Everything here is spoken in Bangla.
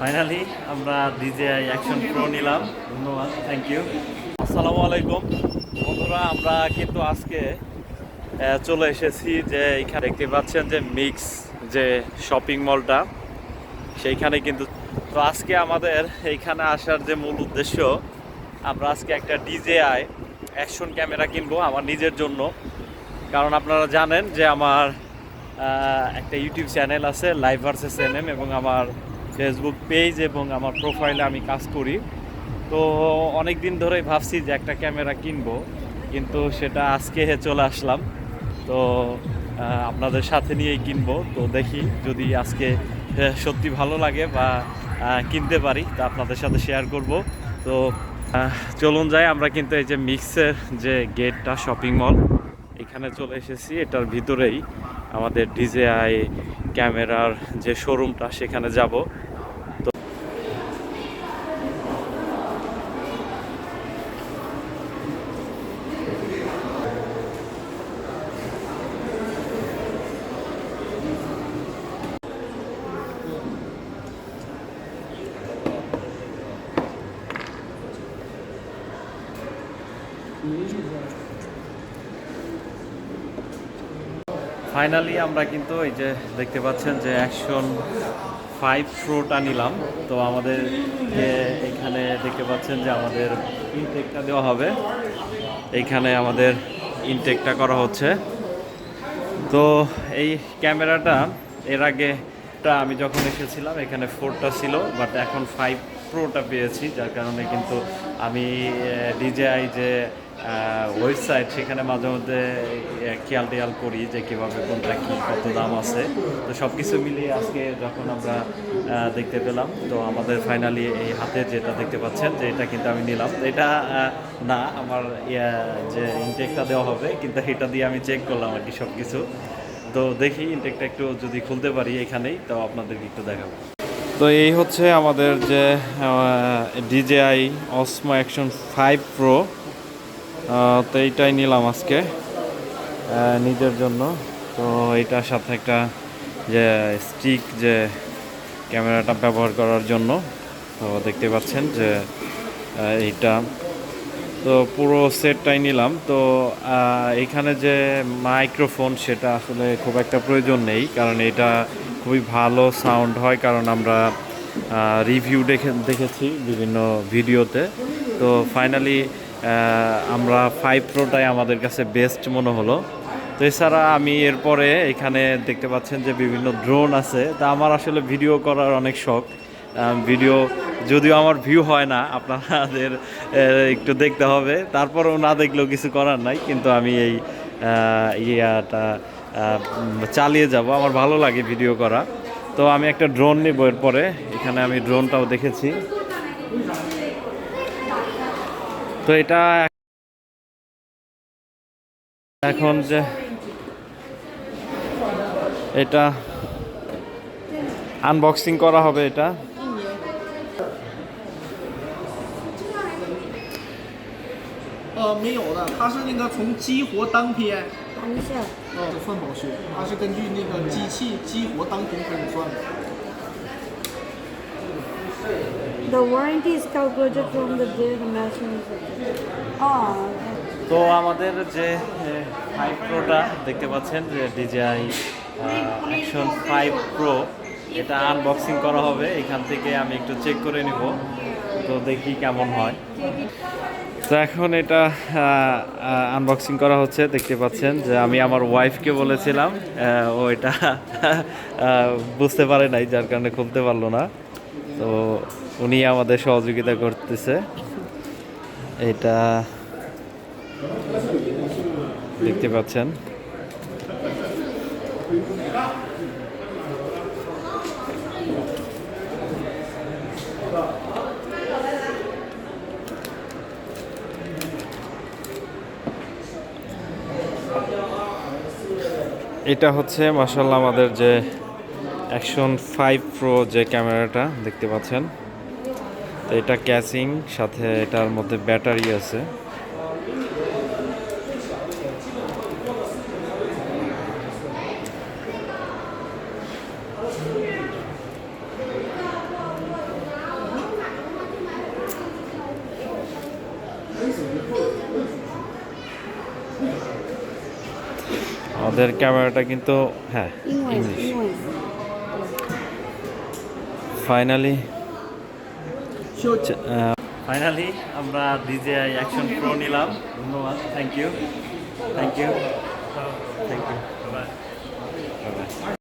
ফাইনালি আমরা ডিজেআই অ্যাকশন প্রো নিলাম। ধন্যবাদ থ্যাংক ইউ আসসালামু আলাইকুম। বন্ধুরা, আমরা কিন্তু আজকে চলে এসেছি যে এখানে দেখতে পাচ্ছেন যে মিক্স যে শপিং মলটা, সেইখানে কিন্তু তো আজকে আমাদের এইখানে আসার যে মূল উদ্দেশ্য, আমরা আজকে একটা ডিজেআই অ্যাকশন ক্যামেরা কিনবো আমার নিজের জন্য। কারণ আপনারা জানেন যে আমার একটা ইউটিউব চ্যানেল আছে লাইভ ভার্সেস এনএম এবং আমার ফেসবুক পেজ এবং আমার প্রোফাইলে আমি কাজ করি। তো অনেক দিন ধরেই ভাবছি যে একটা ক্যামেরা কিনবো, কিন্তু সেটা আজকে চলে আসলাম। তো আপনাদের সাথে নিয়েই কিনবো। তো দেখি যদি আজকে সত্যি ভালো লাগে বা কিনতে পারি, তা আপনাদের সাথে শেয়ার করব। তো চলুন যাই, আমরা কিন্তু এই যে মিক্সের যে গেটটা শপিং মল এখানে চলে এসেছি। এটার ভিতরেই আমাদের ডিজেআই ক্যামেরার যে শোরুমটা সেখানে যাব তো ফাইনালি আমরা কিন্তু এই যে দেখতে পাচ্ছেন যে অ্যাকশন ফাইভ প্রোটা নিলাম। তো আমাদের এখানে দেখতে পাচ্ছেন যে আমাদের ইনটেকটা দেওয়া হবে। এইখানে আমাদের ইনটেকটা করা হচ্ছে। তো এই ক্যামেরাটা, এর আগে টা আমি যখন এসেছিলাম, এখানে ফোরটা ছিল বাট এখন ফাইভ প্রোটা পেয়েছি। যার কারণে কিন্তু আমি ডিজেআই যে ওয়েবসাইট সেখানে মাঝে মধ্যে খেয়াল টেয়াল করি যে কীভাবে কোনটা কী, কত দাম আছে। তো সব কিছু মিলিয়ে আজকে যখন আমরা দেখতে পেলাম, তো আমাদের ফাইনালি এই হাতে যেটা দেখতে পাচ্ছেন, যে এটা কিন্তু আমি নিলাম। এটা না, আমার যে ইনটেকটা দেওয়া হবে, কিন্তু এটা দিয়ে আমি চেক করলাম আর কি সব কিছু তো দেখি ইনটেকটা একটু যদি খুলতে পারি এখানেই, তো আপনাদেরকে একটু দেখাবো। তো এই হচ্ছে আমাদের যে DJI Osmo Action five Pro তো এইটাই নিলাম আজকে। নিজের জন্য। তো এইটার সাথে একটা যে স্টিক যে ক্যামেরাটা ব্যবহার করার জন্য, তো দেখতে পাচ্ছেন যে এইটা। তো পুরো সেটটাই নিলাম। তো এখানে যে মাইক্রোফোন সেটা আসলে খুব একটা প্রয়োজন নেই, কারণ এটা খুবই ভালো সাউন্ড হয়, কারণ আমরা রিভিউ দেখে, দেখেছি বিভিন্ন ভিডিওতে তো ফাইনালি আমরা ফাইভ প্রোটাই আমাদের কাছে বেস্ট মনে হলো। তো এছাড়া আমি এরপরে এখানে দেখতে পাচ্ছেন যে বিভিন্ন ড্রোন আছে। তা আমার আসলে ভিডিও করার অনেক শখ। ভিডিও যদিও আমার ভিউ হয় না, আপনাদের একটু দেখতে হবে। তারপরেও না দেখলেও কিছু করার নাই, কিন্তু আমি এই ইয়াটা চালিয়ে যাব। আমার ভালো লাগে ভিডিও করা। তো আমি একটা ড্রোন নেব এরপরে। এখানে আমি ড্রোনটাও দেখেছি। তো এটা এখন যে এটা আনবক্সিং করা হবে এটা the warranty is calculated from the day the machine is. Oh. তো আমাদের যে ফাইভ প্রোটা দেখতে পাচ্ছেন যে ডিজিআই অ্যাকশন ফাইভ প্রো এটা আনবক্সিং করা হবে এখান থেকে আমি একটু চেক করে নিব তো দেখি কেমন হয় তো এখন এটা আনবক্সিং করা হচ্ছে দেখতে পাচ্ছেন যে আমি আমার ওয়াইফকে বলেছিলাম ও এটা বুঝতে পারে নাই যার কারণে খুলতে পারল না তো উনি আমাদের সহযোগিতা করতেছে। এটা দেখতে পাচ্ছেন। এটা হচ্ছে মাসাল্লাহ আমাদের যে অ্যাকশন ফাইভ প্রো যে ক্যামেরাটা দেখতে পাচ্ছেন তো এটা ক্যাচিং সাথে এটার মধ্যে ব্যাটারি আছে। আমাদের ক্যামেরাটা কিন্তু হ্যাঁ ইংলিশ ফাইনালি 就 ফাইনালি আমরা ডিজেআই অ্যাকশন প্রো নিলাম। ধন্যবাদ thank you thank you thank you